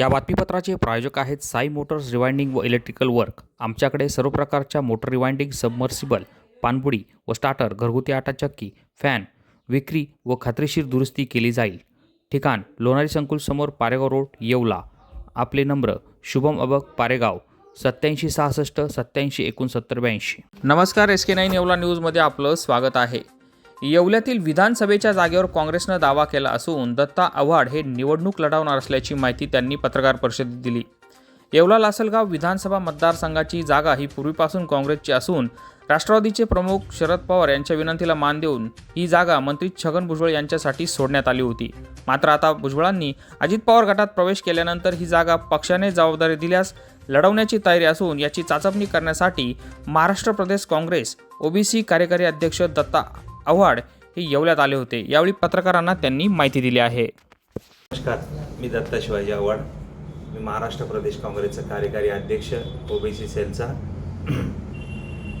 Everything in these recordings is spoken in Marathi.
या बातमीपत्राचे प्रायोजक आहेत साई मोटर्स रिवाइंडिंग व इलेक्ट्रिकल वर्क. आमच्याकडे सर्व प्रकारच्या मोटर रिवाइंडिंग सबमर्सिबल पाणबुडी व स्टार्टर घरगुती आटा चक्की फॅन विक्री व खात्रीशीर दुरुस्ती केली जाईल. ठिकाण लोणारी संकुल समोर पारेगाव रोड येवला. आपले नंबर शुभम अबक पारेगाव. सत्याऐंशी सहासष्ट सत्याऐंशी एकोणसत्तर ब्याऐंशी. नमस्कार एस के नाईन येवला न्यूजमध्ये आपलं स्वागत आहे. येवल्यातील विधानसभेच्या जागेवर काँग्रेसनं दावा केला असून दत्ता आव्हाड हे निवडणूक लढवणार असल्याची माहिती त्यांनी पत्रकार परिषदेत दिली. येवला लासलगाव विधानसभा मतदारसंघाची जागा ही पूर्वीपासून काँग्रेसची असून राष्ट्रवादीचे प्रमुख शरद पवार यांच्या विनंतीला मान देऊन ही जागा मंत्री छगन भुजबळ यांच्यासाठी सोडण्यात आली होती. मात्र आता भुजबळांनी अजित पवार गटात प्रवेश केल्यानंतर ही जागा पक्षाने जबाबदारी दिल्यास लढवण्याची तयारी असून याची चाचपणी करण्यासाठी महाराष्ट्र प्रदेश काँग्रेस ओबीसी कार्यकारी अध्यक्ष दत्ता आव्हाड हे येवल्यात आले होते. यावेळी पत्रकारांना त्यांनी माहिती दिली आहे. नमस्कार. मी दत्ता शिवाजी आव्हाड. मी महाराष्ट्र प्रदेश काँग्रेसचा कार्यकारी अध्यक्ष ओबीसी सेलचा.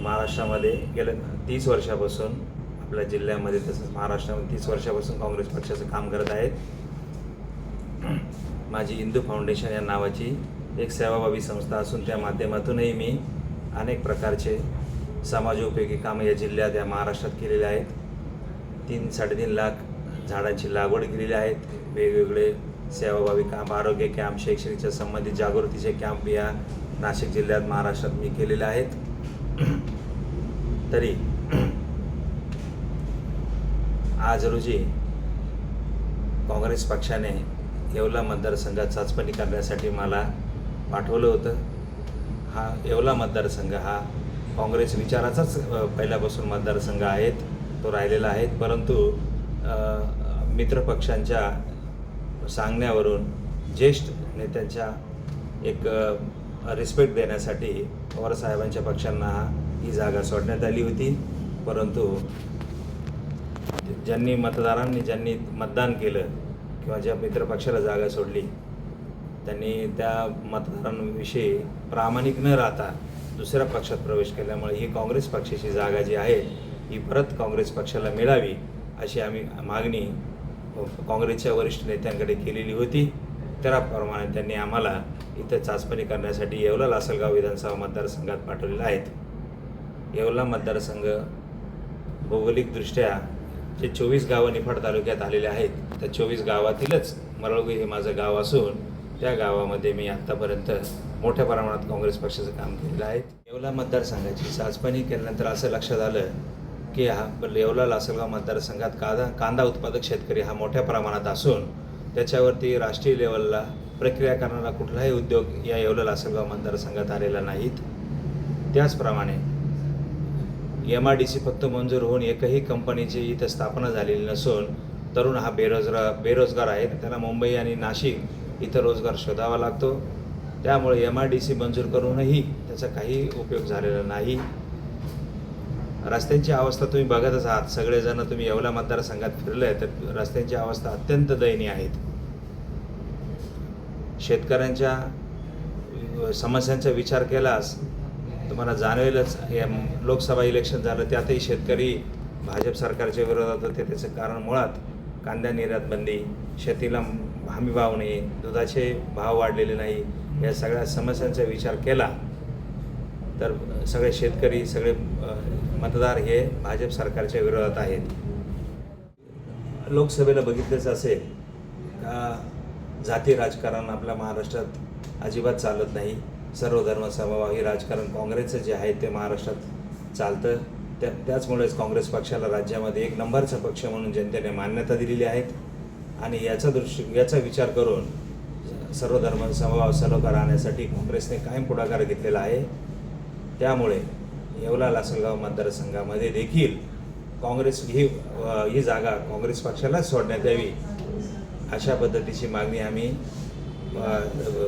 महाराष्ट्रामध्ये गेल्या तीस वर्षापासून आपल्या जिल्ह्यामध्ये तसंच महाराष्ट्रामध्ये तीस वर्षापासून काँग्रेस पक्षाचं काम करत आहेत. माझी हिंदू फाउंडेशन या नावाची एक सेवाभावी संस्था असून त्या माध्यमातूनही मी अनेक प्रकारचे समाजोपयोगी कामं या जिल्ह्यात या महाराष्ट्रात केलेले आहेत. तीन साडेतीन लाख झाडांची लागवड केलेली आहेत वेगवेगळे सेवाभावी कॅम्प आरोग्य कॅम्प शैक्षणिकच्या संबंधित जागृतीचे कॅम्प या नाशिक जिल्ह्यात महाराष्ट्रात मी केलेले आहेत. तरी आज रोजी काँग्रेस पक्षाने येवला मतदारसंघात चाचपणी करण्यासाठी मला पाठवलं होतं. हा येवला मतदारसंघ हा काँग्रेस विचाराचाच पहिल्यापासून मतदारसंघ आहेत तो राहिलेला आहे. परंतु मित्रपक्षांच्या सांगण्यावरून ज्येष्ठ नेत्यांच्या एक रिस्पेक्ट देण्यासाठी पवारसाहेबांच्या पक्षांना ही जागा सोडण्यात आली होती. परंतु ज्यांनी मतदारांनी ज्यांनी मतदान केलं किंवा ज्या मित्रपक्षाला जागा सोडली त्यांनी त्या मतदारांविषयी प्रामाणिक न राहता दुसऱ्या पक्षात प्रवेश केल्यामुळे ही काँग्रेस पक्षाची जागा जी आहे ही परत काँग्रेस पक्षाला मिळावी अशी आम्ही मागणी काँग्रेसच्या वरिष्ठ नेत्यांकडे केलेली होती. त्याप्रमाणे त्यांनी आम्हाला इथं चाचपणी करण्यासाठी येवला लासलगाव विधानसभा मतदारसंघात पाठवलेलं आहेत. येवला मतदारसंघ भौगोलिकदृष्ट्या जे चोवीस गावं निफाड तालुक्यात आलेले आहेत त्या चोवीस गावातीलच मरळगी हे माझं गाव असून त्या गावामध्ये मी आत्तापर्यंत मोठ्या प्रमाणात काँग्रेस पक्षाचं काम केलेलं आहे. येवला मतदारसंघाची चाचपणी केल्यानंतर असं लक्षात आलं की हा येवला लासलगाव मतदारसंघात कांदा कांदा उत्पादक शेतकरी हा मोठ्या प्रमाणात असून त्याच्यावरती राष्ट्रीय लेवलला प्रक्रिया करणारा कुठलाही उद्योग या येवला लासलगाव मतदारसंघात आलेला नाहीत. त्याचप्रमाणे एम आय डी सी फक्त मंजूर होऊन एकही कंपनीची इथं स्थापना झालेली नसून तरुण हा बेरोजगार बेरोजगार आहे. त्याला मुंबई आणि नाशिक इथं रोजगार शोधावा लागतो. त्यामुळे एम आय डी सी मंजूर करूनही त्याचा काही उपयोग झालेला नाही. रस्त्यांची अवस्था तुम्ही बघतच आहात. सगळेजण तुम्ही येवला मतदारसंघात फिरले तर रस्त्यांची अवस्था अत्यंत दयनीय आहेत. शेतकऱ्यांच्या समस्यांचा विचार केलास तुम्हाला जाणवेलच. या लोकसभा इलेक्शन झालं त्यातही शेतकरी भाजप सरकारच्या विरोधात होते. त्याचं कारण मुळात कांदा निर्यात बंदी शेतीला हमी भाव नाही दुधाचे भाव वाढलेले नाही. या सगळ्या समस्यांचा विचार केला तर सगळे शेतकरी सगळे मतदार हे भाजप सरकारच्या विरोधात आहेत. लोकसभेला बघितलंच असेल का जाती राजकारण आपल्या महाराष्ट्रात अजिबात चालत नाही. सर्व धर्म समभाव हे राजकारण काँग्रेसचं जे आहे ते महाराष्ट्रात चालतं. त्या त्याचमुळेच काँग्रेस पक्षाला राज्यामध्ये एक नंबरचा पक्ष म्हणून जनतेने मान्यता दिलेली आहेत आणि याचा दृष्टी याचा विचार करून सर्व धर्म समभाव सलोखा राहण्यासाठी काँग्रेसने कायम पुढाकार घेतलेला आहे. त्यामुळे येवला लासलगाव मतदारसंघामध्ये देखील काँग्रेस ही ही जागा काँग्रेस पक्षालाच सोडण्यात यावी अशा पद्धतीची मागणी आम्ही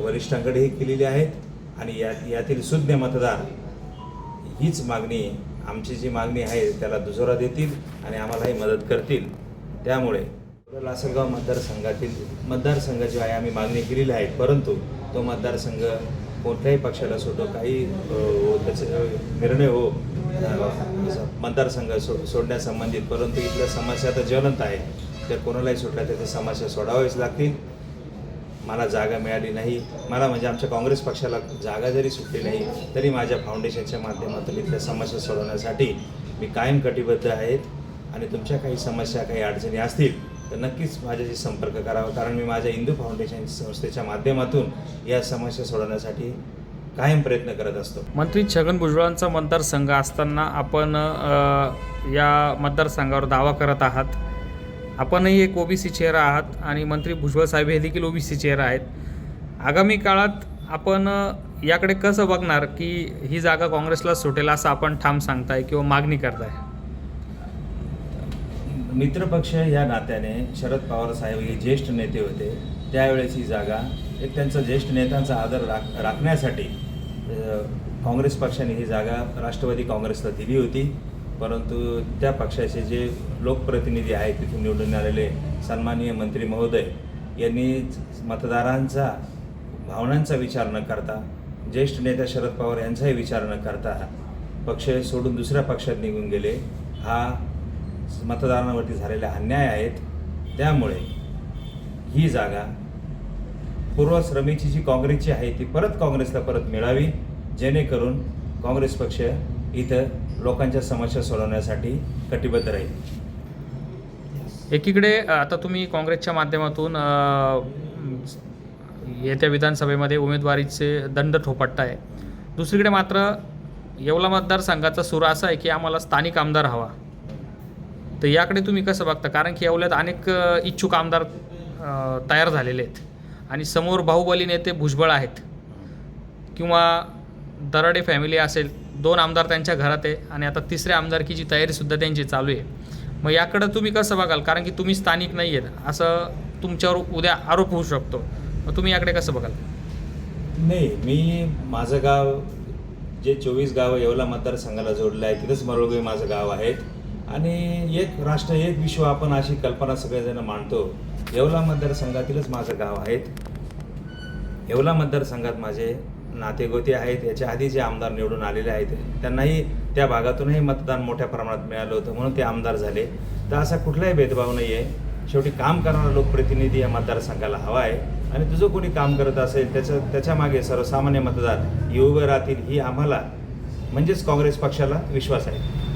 वरिष्ठांकडेही केलेली आहे आणि या यातील सुज्ञ मतदार हीच मागणी आमची जी मागणी आहे त्याला दुजोरा देतील आणि आम्हालाही मदत करतील. त्यामुळे लासलगाव मतदारसंघातील मतदारसंघ जो आहे आम्ही मागणी केलेली आहे. परंतु तो मतदारसंघ कोणत्याही पक्षाला सोडो काही हो, त्याचे निर्णय हो मतदारसंघ सो सोडण्यासंबंधित परंतु इथल्या समस्या तर ज्वलंत आहे. तर कोणालाही सुटल्या तर त्या समस्या सोडाव्याच लागतील. मला जागा मिळाली नाही. मला म्हणजे आमच्या काँग्रेस पक्षाला जागा जरी सुटली नाही तरी माझ्या फाउंडेशनच्या माध्यमातून इथल्या समस्या सोडवण्यासाठी मी कायम कटिबद्ध आहेत. आणि तुमच्या काही समस्या काही अडचणी असतील तर नक्कीच माझ्याशी संपर्क करावा कारण मी माझ्या हिंदू फाउंडेशन संस्थेच्या माध्यमातून या समस्या सोडवण्यासाठी कायम प्रयत्न करत असतो. मंत्री छगन भुजबळांचा मतदारसंघ असताना आपण या मतदारसंघावर दावा करत आहात. आपणही एक ओबीसी चेहरा आहात आणि मंत्री भुजबळ साहेब हे देखील ओबीसी चेहरा आहेत. आगामी काळात आपण याकडे कसं बघणार की ही जागा काँग्रेसला सुटेल असं आपण ठाम सांगताय किंवा मागणी करताय? मित्रपक्ष या नात्याने शरद पवार साहेब हे ज्येष्ठ नेते होते. त्यावेळेस ही जागा एक त्यांचा ज्येष्ठ नेत्यांचा आदर राख राखण्यासाठी काँग्रेस पक्षाने ही जागा राष्ट्रवादी काँग्रेसला दिली होती. परंतु त्या पक्षाचे जे लोकप्रतिनिधी आहेत तिथून निवडून आलेले सन्माननीय मंत्री महोदय यांनी मतदारांचा भावनांचा विचार न करता ज्येष्ठ नेत्या शरद पवार यांचाही विचार न करता पक्ष सोडून दुसऱ्या पक्षात निघून गेले. हा मतदारांवरती झालेले अन्याय आहेत. त्यामुळे ही जागा पूर्वश्रमीची जी काँग्रेसची आहे ती परत काँग्रेसला परत मिळावी जेणेकरून काँग्रेस पक्ष इथं लोकांच्या समस्या सोडवण्यासाठी कटिबद्ध राहील. एकीकडे आता तुम्ही काँग्रेसच्या माध्यमातून येत्या विधानसभेमध्ये उमेदवारीचे दंड ठोपटताय दुसरीकडे मात्र येवला मतदारसंघाचा सूर असा आहे की आम्हाला स्थानिक आमदार हवा. तर याकडे तुम्ही कसं बघता? कारण की यावल्यात अनेक इच्छुक आमदार तयार झालेले आहेत. आणि समोर बाहुबली नेते भुजबळ आहेत. किंवा दराडे फॅमिली असेल दोन आमदार त्यांच्या घरात आहे आणि आता तिसऱ्या आमदारकीची तयारीसुद्धा त्यांची चालू आहे. मग याकडं तुम्ही कसं बघाल? कारण की तुम्ही स्थानिक नाही आहेत. असं तुमच्यावर उद्या आरोप होऊ शकतो. मग तुम्ही याकडे कसं बघाल? नाही मी माझं गाव जे चोवीस गावं येवला मतदारसंघाला जोडलं आहे तिथंच मरोगई माझं गाव आहेत आणि एक राष्ट्र एक विश्व आपण अशी कल्पना सगळेजण मांडतो. येवला मतदारसंघातीलच माझं गाव आहेत येवला मतदारसंघात माझे नातेगोते आहेत. याच्या आधी जे आमदार निवडून आलेले आहेत त्यांनाही त्या भागातूनही मतदान मोठ्या प्रमाणात मिळालं होतं म्हणून ते आमदार झाले. तर असा कुठलाही भेदभाव नाही आहे शेवटी काम करणारा लोकप्रतिनिधी या मतदारसंघाला हवा आहे. आणि तुझं कोणी काम करत असेल त्याच्या त्याच्यामागे सर्वसामान्य मतदार हे राहतील ही आम्हाला म्हणजेच काँग्रेस पक्षाला विश्वास आहे.